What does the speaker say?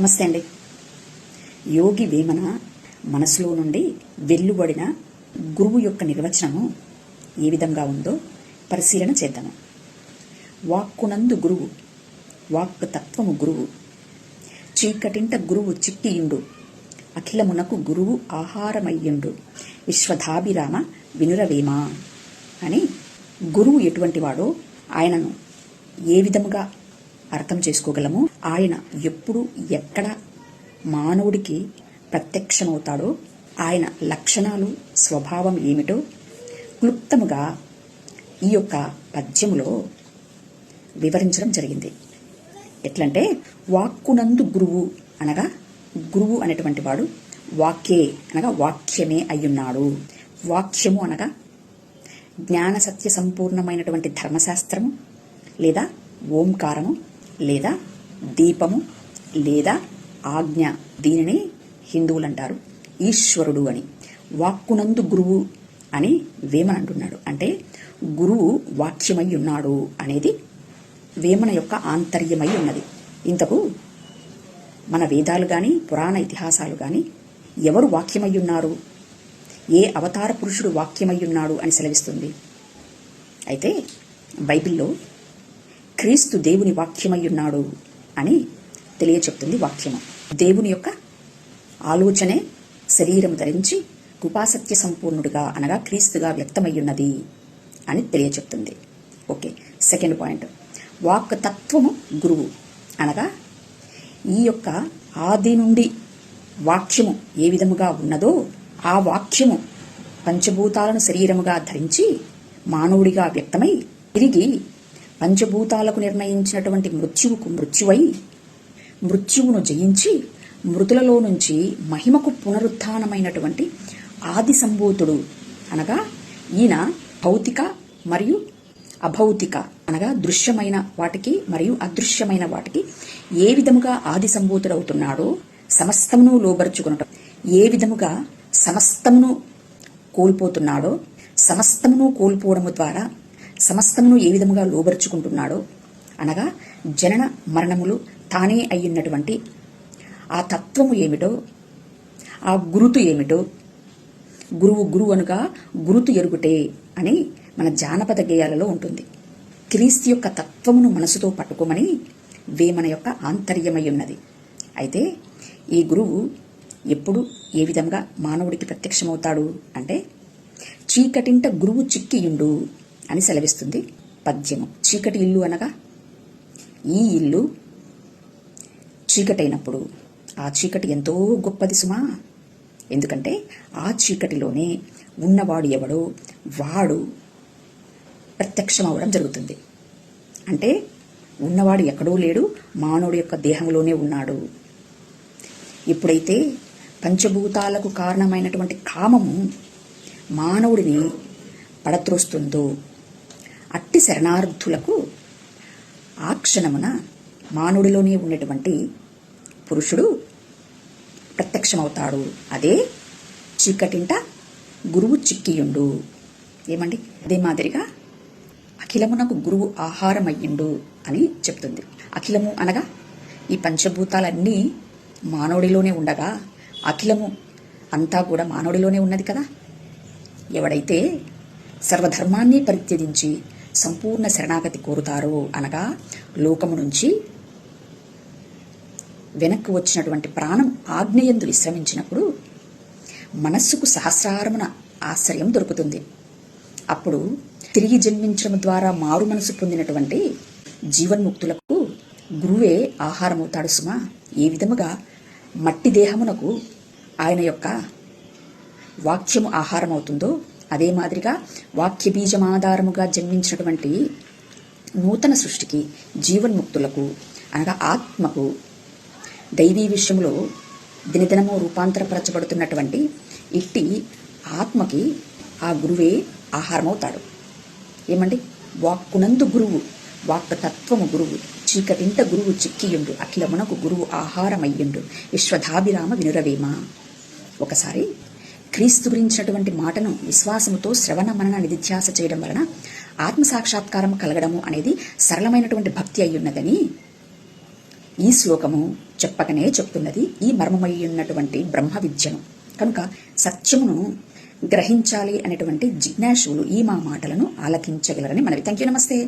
నమస్తే అండి. యోగి వేమన మనసులో నుండి వెల్లుబడిన గురువు యొక్క నిర్వచనము ఏ విధంగా ఉందో పరిశీలన చేద్దాము. వాక్కునందు గురువు వాక్కు తత్వము గురువు చీకటింట గురువు చిట్టియుండు అఖిలమునకు గురువు ఆహారమయ్యుండు విశ్వధాభిరామ వినురవేమ అని గురువు ఎటువంటి వాడో ఆయనను ఏ విధముగా అర్థం చేసుకోగలము? ఆయన ఎప్పుడు ఎక్కడ మానవుడికి ప్రత్యక్షమవుతాడో ఆయన లక్షణాలు స్వభావం ఏమిటో క్లుప్తముగా ఈ యొక్క పద్యములో వివరించడం జరిగింది. ఎట్లంటే వాక్కునందు గురువు అనగా గురువు అనేటువంటి వాడు వాక్యే అనగా వాక్యమే అయ్యున్నాడు. వాక్యము అనగా జ్ఞాన సత్య సంపూర్ణమైనటువంటి ధర్మశాస్త్రము లేదా ఓంకారము లేదా దీపము లేదా ఆజ్ఞ దీనిని హిందువులు అంటారు ఈశ్వరుడు అని. వాక్కునందు గురువు అని వేమన అంటున్నాడు. అంటే గురువు వాక్యమై ఉన్నాడు అనేది వేమన యొక్క ఆంతర్యమై ఉన్నది. ఇంతకు మన వేదాలు కానీ పురాణ ఇతిహాసాలు కానీ ఎవరు వాక్యమై ఉన్నారు? ఏ అవతార పురుషుడు వాక్యమై ఉన్నాడు అని సెలవిస్తుంది? అయితే బైబిల్లో క్రీస్తు దేవుని వాక్యమయ్యున్నాడు అని తెలియచెప్తుంది వాక్యము. దేవుని యొక్క ఆలోచనే శరీరం ధరించి కృపాసత్య సంపూర్ణుడిగా అనగా క్రీస్తుగా వ్యక్తమయ్యున్నది అని తెలియచెప్తుంది. Okay second point. వాక్ తత్వము గురువు అనగా ఈ యొక్క ఆది నుండి వాక్యము ఏ విధముగా ఉన్నదో ఆ వాక్యము పంచభూతాలను శరీరముగా ధరించి మానవుడిగా వ్యక్తమై తిరిగి పంచభూతాలకు నిర్ణయించినటువంటి మృత్యువుకు మృత్యువై మృత్యువును జయించి మృతులలో నుంచి మహిమకు పునరుత్నమైనటువంటి ఆది సంభూతుడు అనగా ఈయన భౌతిక మరియు అభౌతిక అనగా దృశ్యమైన వాటికి మరియు అదృశ్యమైన వాటికి ఏ విధముగా ఆది సంభూతుడవుతున్నాడో సమస్తమును లోబరుచుకునటం ఏ విధముగా సమస్తమును కోల్పోతున్నాడో సమస్తమును కోల్పోవడము ద్వారా సమస్తమును ఏ విధముగా లోబరుచుకుంటున్నాడో అనగా జనన మరణములు తానే అయ్యున్నటువంటి ఆ తత్వము ఏమిటో ఆ గురుతు ఏమిటో గురువు గురువు అనుగా గురుతు ఎరుగుటే అని మన జానపద గేయాలలో ఉంటుంది. క్రీస్తు యొక్క తత్వమును మనసుతో పట్టుకోమని వేమన యొక్క ఆంతర్యమై ఉన్నది. అయితే ఈ గురువు ఎప్పుడు ఏ విధంగా మానవుడికి ప్రత్యక్షమవుతాడు అంటే చీకటింట గురువు చిక్కియుండు అని సెలవిస్తుంది పద్యము. చీకటి ఇల్లు అనగా ఈ ఇల్లు చీకటైనప్పుడు ఆ చీకటి ఎంతో గొప్పది సుమా. ఎందుకంటే ఆ చీకటిలోనే ఉన్నవాడు ఎవడో వాడు ప్రత్యక్షం అవ్వడం జరుగుతుంది. అంటే ఉన్నవాడు ఎక్కడో లేడు మానవుడి యొక్క దేహంలోనే ఉన్నాడు. ఎప్పుడైతే పంచభూతాలకు కారణమైనటువంటి కామము మానవుడిని పడత్రోస్తుందో అట్టి శరణార్థులకు ఆ క్షణమున మానవుడిలోనే ఉన్నటువంటి పురుషుడు ప్రత్యక్షమవుతాడు. అదే చీకటింట గురువు చిక్కియుండు. ఏమండి? అదే మాదిరిగా అఖిలమునకు గురువు ఆహారమయ్యిండు అని చెప్తుంది. అఖిలము అనగా ఈ పంచభూతాలన్నీ మానవుడిలోనే ఉండగా అఖిలము అంతా కూడా మానవుడిలోనే ఉన్నది కదా? ఎవడైతే సర్వధర్మాన్ని పరిత్యజించి సంపూర్ణ శరణాగతి కోరుతారో అనగా లోకము నుంచి వెనక్కు వచ్చినటువంటి ప్రాణం ఆగ్నేయందు విశ్రమించినప్పుడు మనస్సుకు సహస్రారమున ఆశ్రయం దొరుకుతుంది. అప్పుడు తిరిగి జన్మించడం ద్వారా మారు మనసు పొందినటువంటి జీవన్ముక్తులకు గురువే ఆహారమవుతాడు సుమా. ఏ విధముగా మట్టి దేహమునకు ఆయన యొక్క వాక్యము ఆహారం అవుతుందో అదే మాదిరిగా వాక్య బీజం ఆధారముగా జన్మించినటువంటి నూతన సృష్టికి జీవన్ముక్తులకు అనగా ఆత్మకు దైవీ విషయంలో దినదినము రూపాంతరపరచబడుతున్నటువంటి ఇట్టి ఆత్మకి ఆ గురువే ఆహారమవుతాడు. ఏమండి? వాక్కునందు గురువు వాక్ తత్వము గురువు చీకటింట గురువు చిక్కియుండు అఖిలమునకు గురువు ఆహారమయ్యుండు విశ్వధాభిరామ వినురవేమ. ఒకసారి క్రీస్తు గురించినటువంటి మాటను విశ్వాసముతో శ్రవణ మనన నిధిధ్యాస చేయడం వలన ఆత్మ సాక్షాత్కారం కలగడము అనేది సరళమైనటువంటి భక్తి అయ్యున్నదని ఈ శ్లోకము చెప్పకనే చెప్తున్నది. ఈ మర్మమై ఉన్నటువంటి బ్రహ్మ విద్యను. కనుక సత్యమును గ్రహించాలి అనేటువంటి జిజ్ఞాసులు ఈ మా మాటలను ఆలకించగలరని మనవి. థ్యాంక్ యూ నమస్తే